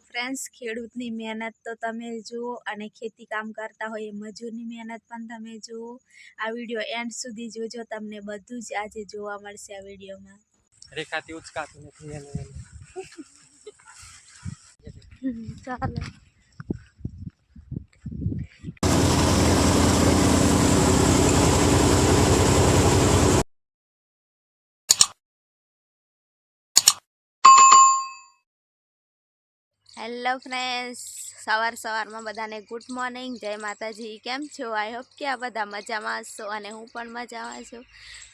Friends ખેડૂતની મહેનત તો તમે જુઓ અને ખેતી કામ કરતા હોય એ મજૂરની મહેનત પણ તમે જુઓ. આ વીડિયો એન્ડ સુધી જોજો તમને બધું જ આજે જોવા મળશે આ વિડીયોમાં રેખાથી ઉચકાતું નથી. ચાલો. હેલો ફ્રેન્ડ્સ સવાર સવારમાં બધાને ગુડ મોર્નિંગ જય માતાજી. કેમ છો? આઈ હોપ કે આ બધા મજામાં હશો અને હું પણ મજામાં છું.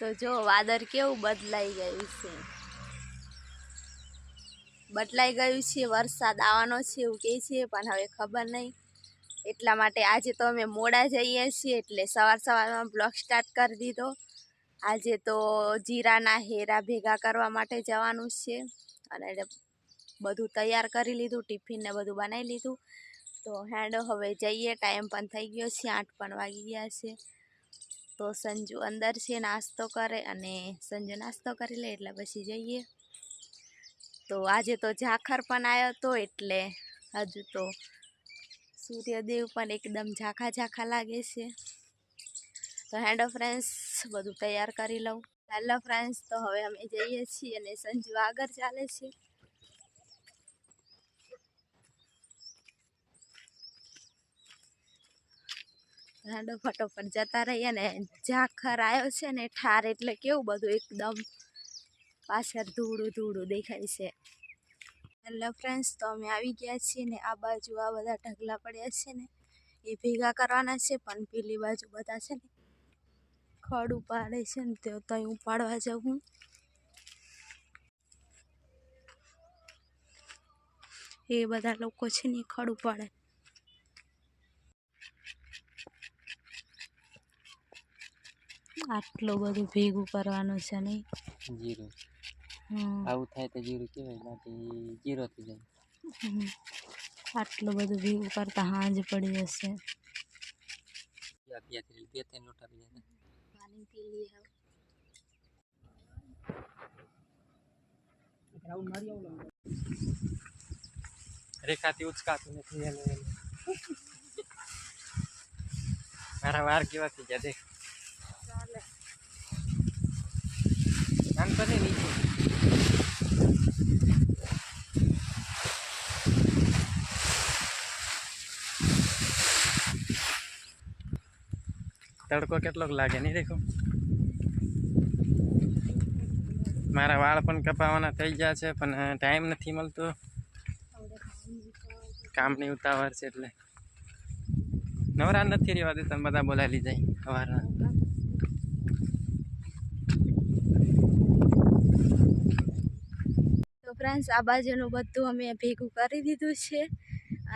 તો જો, વાદળ કેવું બદલાઈ ગયું છે. બદલાઈ ગયું છે, વરસાદ આવવાનો છે એવું કહે છે, પણ હવે ખબર નહીં. એટલા માટે આજે તો અમે મોડા જઈએ છીએ એટલે સવાર સવારમાં બ્લોગ સ્ટાર્ટ કરી દીધો. આજે તો જીરાના હેરા ભેગા કરવા માટે જવાનું છે. અને બધું તૈયાર કરી લીધું, ટિફિન ને બધું બનાવી લીધું. તો હેડો હવે જઈએ, ટાઈમ પણ થઈ ગયો છે, આઠ પણ વાગી ગયા છે. તો સંજુ અંદર છે, નાસ્તો કરે અને સંજુ નાસ્તો કરી લે એટલે પછી જઈએ. તો આજે તો ઝાખર પણ આવ્યો હતો એટલે હજુ તો સૂર્યદેવ પણ એકદમ ઝાખા ઝાખા લાગે છે. તો હેડો ફ્રેન્ડ્સ બધું તૈયાર કરી લઉં. હેલો ફ્રેન્ડ્સ તો હવે અમે જઈએ છીએ અને સંજુ આગળ ચાલે છે. હેડો ફટોફટ જતા રહીએ ને ઝાખર આવ્યો છે ને ઠાર એટલે કેવું બધું એકદમ પાછળ ધૂળું ધૂળું દેખાય છે. હેલો ફ્રેન્ડ્સ તો અમે આવી ગયા છીએ ને આ બાજુ આ બધા ઢગલા પડ્યા છે ને એ ભેગા કરવાના છે, પણ પેલી બાજુ બધા છે ને ખડ ઉપાડે છે ને તો ત્યાં ઉપાડવા જવું એ બધા લોકો છે ને ખડ ઉપાડે. આટલું બધું ભેગું કરવાનું છે નહીં જીરું હમ. આવું થાય તો જીરું કહેવાય બાકી જીરો થઈ જાય હમ. આટલું બધું ભેગું કરતા હાંજ પડી જશે પિયા પિયાથી બે ત્રણ લોટા પી જાય પાણી પી લઈએ હવે. રેખાથી ઉચકાતું નથી એને એને. મારા વાર કેવા થઈ ગયા દેખ તો નીચે. તડકો કેટલોક લાગે નહીં દેખો. મારા વાળ પણ કપાવાના થઈ ગયા છે, પણ ટાઈમ નથી મળતો. કામની ઉતાવળ છે એટલે. નવરા નથી રહેવા દેતા, બધા બોલાવી જાય સવારના તો ફ્રેન્ડ્સ, આ બાજુનું બધું અમે ભેગું કરી દીધું છે.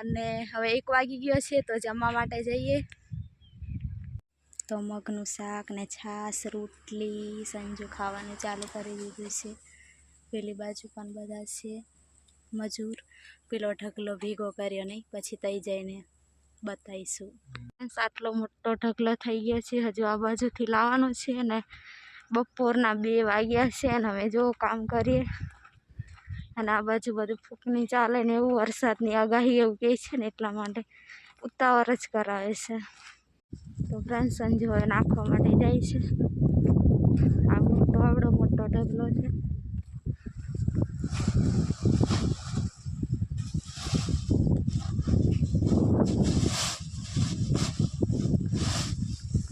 અને હવે એક વાગી ગયો છે તો જમવા માટે જઈએ. તો મગનું શાક ને છાશ, રોટલી, સંજુ ખાવાનું ચાલુ કરી દીધું છે. પેલી બાજુ પણ બધા છે. મજૂર. પેલો ઢગલો ભેગો કર્યો નહીં, પછી તઈ જઈને બતાવીશું. આટલો મોટો ઢગલો થઈ ગયો છે. હજુ આ બાજુથી લાવવાનો છે અને બપોરના બે વાગ્યા છે અને હવે જો કામ કરીએ. અને આ બાજુ બધું ફૂંકણી ચાલે ને એવું વરસાદની આગાહી એવું કહે છે ને એટલા માટે ઉતાવળ જ કરાવે છે. તો ફ્રેન્ડ સંજુ હવે નાખવા માટે જાય છે. આ મોટો, આવડો મોટો ઢગલો છે.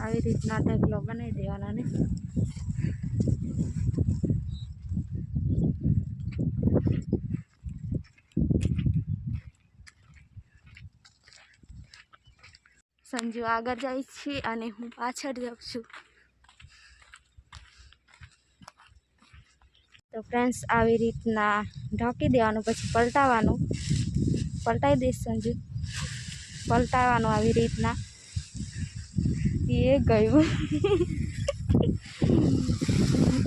આવી રીતના ઢગલો બનાવી દેવાના ને. સંજુ આગળ જાય છે અને હું પાછળ જાઉં છું. તો ફ્રેન્ડ્સ આવી રીતના ઢાંકી દેવાનું, પછી પલટાવાનું. પલટાવી દઈશ સંજુ. પલટાવાનું આવી રીતના. એ ગયું.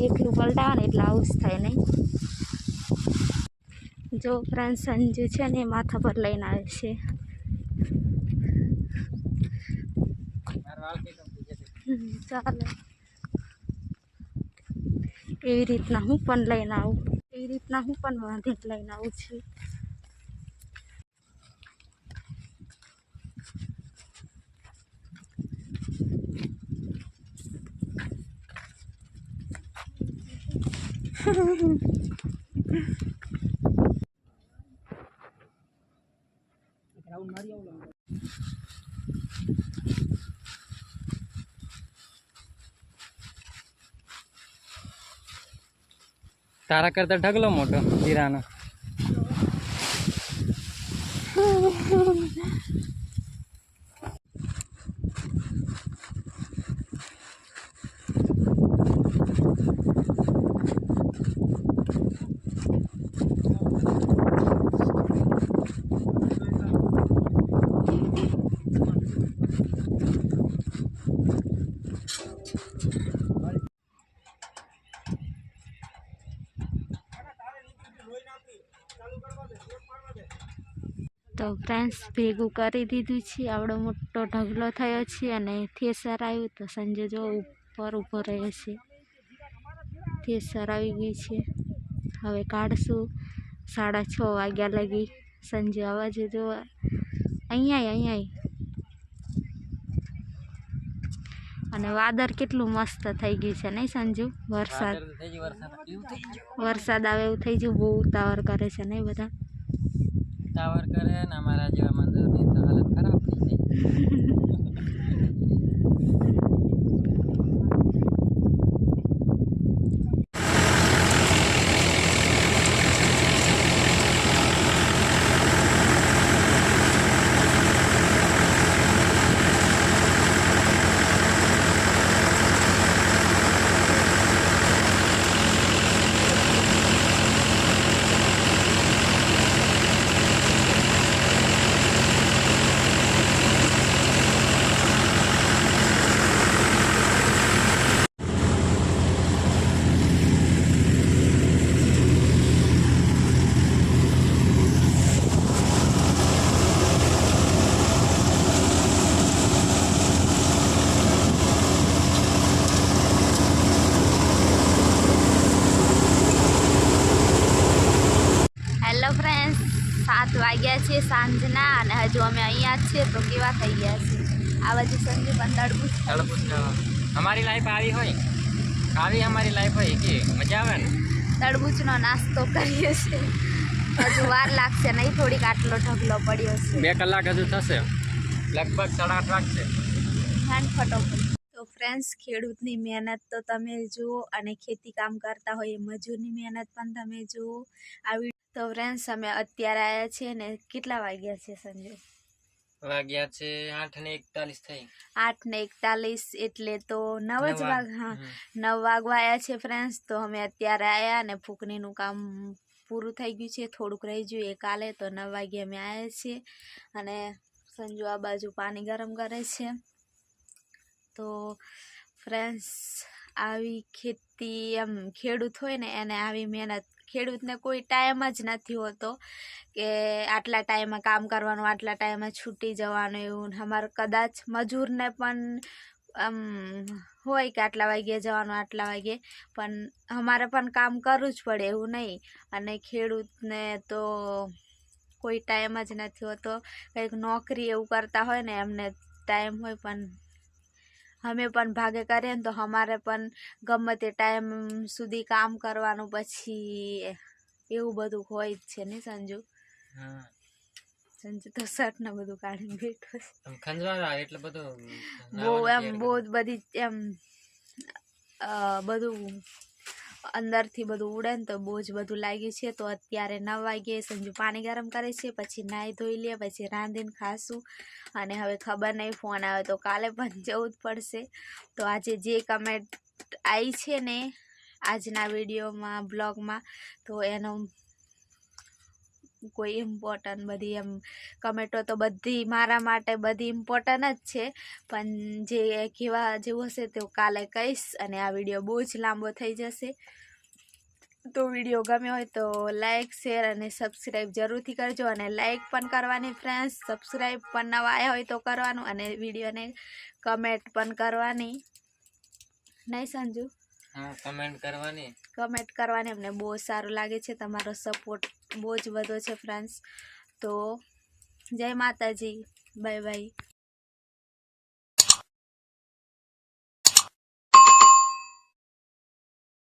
એટલું પલટાવાનું એટલે આવું જ થાય નહીં. જો ફ્રેન્ડ સંજુ છે ને એ માથા પર લઈને આવે છે. ચાલે એવી રીતના હું પણ લઈને આવું એવી રીતના હું પણ વાંધી લઈને આવું છું Mm-hmm. તારા કરતા ઢગલો મોટો હીરાનો. તો ફ્રેન્ડ્સ ભેગું કરી દીધું છે. આવડો મોટો ઢગલો થયો છે અને થેસર આવ્યું તો સંજય જો ઉપર ઊભો રહ્યો છે. થેસર આવી ગઈ છે. હવે કાઢશું. સાડા છ વાગ્યા લગી. સંજય અવાજે જો અહીંયા અહીંયા અને વાદળ કેટલું મસ્ત થઈ ગયું છે નહીં સંજુ? વરસાદ. વરસાદ આવે એવું થઈ ગયું બહુ ઉતાવળ કરે છે નહીં બધા? ટાવર કરે ને અમારા જેવા મંદિરની તો હાલત ખરાબ થઈ જાય હેલો ફ્રેન્ડ્સ સાત વાગ્યા છે સાંજના અને હજુ અમે અહીંયા જ છીએ તો કેવા થઈ ગયા છે આ બાજુ સંજુ પણ તડબૂચ તળબૂચ અમારી લાઈફ આવી હોય. આવી અમારી લાઈફ હોય કે મજા આવે ને? તડબૂચનો નાસ્તો કરીએ છીએ. હજુ વાર લાગશે નહીં થોડીક આટલો ઢગલો પડ્યો છે. બે કલાક હજુ થશે. લગભગ સાડા આઠ વાગશે. ફટોફટ. તો ફ્રેન્ડ્સ ખેડૂતની મહેનત તો તમે જુઓ અને ખેતી કામ કરતા હોય એ મજૂરની મહેનત પણ તમે જુઓ. આવી તો ફ્રેન્ડ્સ અમે અત્યારે આવ્યા છીએ ને કેટલા વાગ્યા છે સંજય વાગ્યા છે આઠ ને એકતાલીસ થઈ. આઠ ને એકતાલીસ એટલે તો નવ જ વાગ હા. નવ વાગવા આવ્યા છે ફ્રેન્ડ્સ તો અમે અત્યારે આવ્યા અને ફૂકણીનું કામ પૂરું થઈ ગયું છે થોડુંક રહી ગયું એ કાલે તો નવ વાગે અમે આવ્યા છીએ. અને સંજુ આ બાજુ પાણી ગરમ કરે છે. તો ફ્રેન્ડ્સ આવી ખેતી એમ ખેડૂત હોય ને એને આવી મહેનત ખેડૂતને કોઈ ટાઈમ જ નથી હોતો કે આટલા ટાઈમે કામ કરવાનું, આટલા ટાઈમે છૂટી જવાનું એવું. અમારે કદાચ મજૂરને પણ આમ હોય કે આટલા વાગ્યે જવાનું, આટલા વાગ્યે પણ અમારે પણ કામ કરવું જ પડે એવું નહીં. અને ખેડૂતને તો કોઈ ટાઈમ જ નથી હોતો. કંઈક નોકરી એવું કરતા હોય ને એમને ટાઈમ હોય પણ અમે પણ ભાગે કરીએ ને તો અમારે પણ ગમે તે ટાઈમ સુધી કામ કરવાનું પછી એવું બધું હોય જ છે ને સંજુ? સંજુ તો શર્ટ ને બધું કાઢીને બેઠો આવે એટલે બધું બહુ એમ બહુ બધી એમ બધું અંદરથી બધું ઉડે ને તો બહુ જ બધું લાગ્યું છે. તો અત્યારે નવ વાગ્યે સંજુ પાણી ગરમ કરે છે, પછી નાહી ધોઈ લે, પછી રાંધીને ખાશું. અને હવે ખબર નહીં ફોન આવે તો કાલે પણ જવું જ પડશે. તો આજે જે કમેન્ટ આવી છે ને આજના વિડીયોમાં, બ્લોગમાં, તો એનો કોઈ ઇમ્પોર્ટન્ટ બધી એમ કમેન્ટો તો બધી મારા માટે બધી ઇમ્પોર્ટન્ટ જ છે. પણ જે કેવા જેવું હશે તે કાલે કહીશ અને આ વીડિયો બહુ જ લાંબો થઈ જશે. તો વીડિયો ગમ્યો હોય તો લાઈક શેર અને સબસ્ક્રાઈબ જરૂરથી કરજો અને લાઇક પણ કરવાની ફ્રેન્ડ્સ સબસ્ક્રાઈબ પણ નવા આવ્યા હોય તો કરવાનું અને વિડીયોને કમેન્ટ પણ કરવાની. નહીં સંજુ? હા કમેન્ટ કરવાની. કમેન્ટ કરવાની અમને બહુ સારું લાગે છે તમારો સપોર્ટ બહુ જ વધો છે ફ્રેન્ડ્સ તો જય માતાજી. Bye bye